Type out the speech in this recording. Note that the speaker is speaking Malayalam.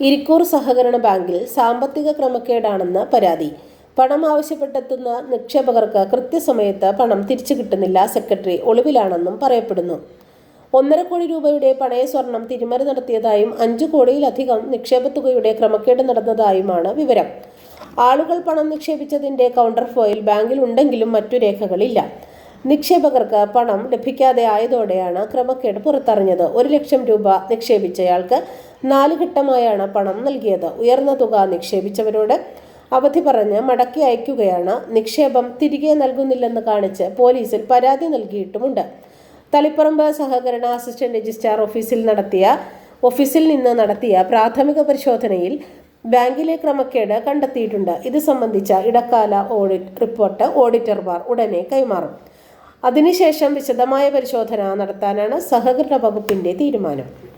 ഇരിക്കൂർ സഹകരണ ബാങ്കിൽ സാമ്പത്തിക ക്രമക്കേടാണെന്ന് പരാതി. പണം ആവശ്യപ്പെട്ടെത്തുന്ന നിക്ഷേപകർക്ക് കൃത്യസമയത്ത് പണം തിരിച്ചു കിട്ടുന്നില്ല സെക്രട്ടറി ഒളിവിലാണെന്നും പറയപ്പെടുന്നു. ഒന്നര കോടി രൂപയുടെ പണയ സ്വർണം തിരിമറി നടത്തിയതായും അഞ്ചു കോടിയിലധികം നിക്ഷേപത്തുകയുടെ ക്രമക്കേട് നടന്നതായുമാണ് വിവരം. ആളുകൾ പണം നിക്ഷേപിച്ചതിന്റെ കൗണ്ടർ ഫോയിൽ ബാങ്കിൽ ഉണ്ടെങ്കിലും മറ്റു രേഖകളില്ല. നിക്ഷേപകർക്ക് പണം ലഭിക്കാതെ ആയതോടെയാണ് ക്രമക്കേട് പുറത്തറിഞ്ഞത്. ഒരു ലക്ഷം രൂപ നിക്ഷേപിച്ചയാൾക്ക് നാല് ഘട്ടമായാണ് പണം നൽകിയത്. ഉയർന്ന തുക നിക്ഷേപിച്ചവരോട് അവധി പറഞ്ഞ് മടക്കി അയക്കുകയാണ്. നിക്ഷേപം തിരികെ നൽകുന്നില്ലെന്ന് കാണിച്ച് പോലീസിൽ പരാതി നൽകിയിട്ടുമുണ്ട്. തളിപ്പറമ്പ് സഹകരണ അസിസ്റ്റന്റ് രജിസ്ട്രാർ ഓഫീസിൽ നടത്തിയ ഓഫീസിൽ നിന്ന് നടത്തിയ പ്രാഥമിക പരിശോധനയിൽ ബാങ്കിലെ ക്രമക്കേട് കണ്ടെത്തിയിട്ടുണ്ട്. ഇത് സംബന്ധിച്ച ഇടക്കാല ഓഡിറ്റ് റിപ്പോർട്ട് ഓഡിറ്റർമാർ ഉടനെ കൈമാറും. അതിനുശേഷം വിശദമായ പരിശോധന നടത്താനാണ് സഹകരണ വകുപ്പിന്റെ തീരുമാനം.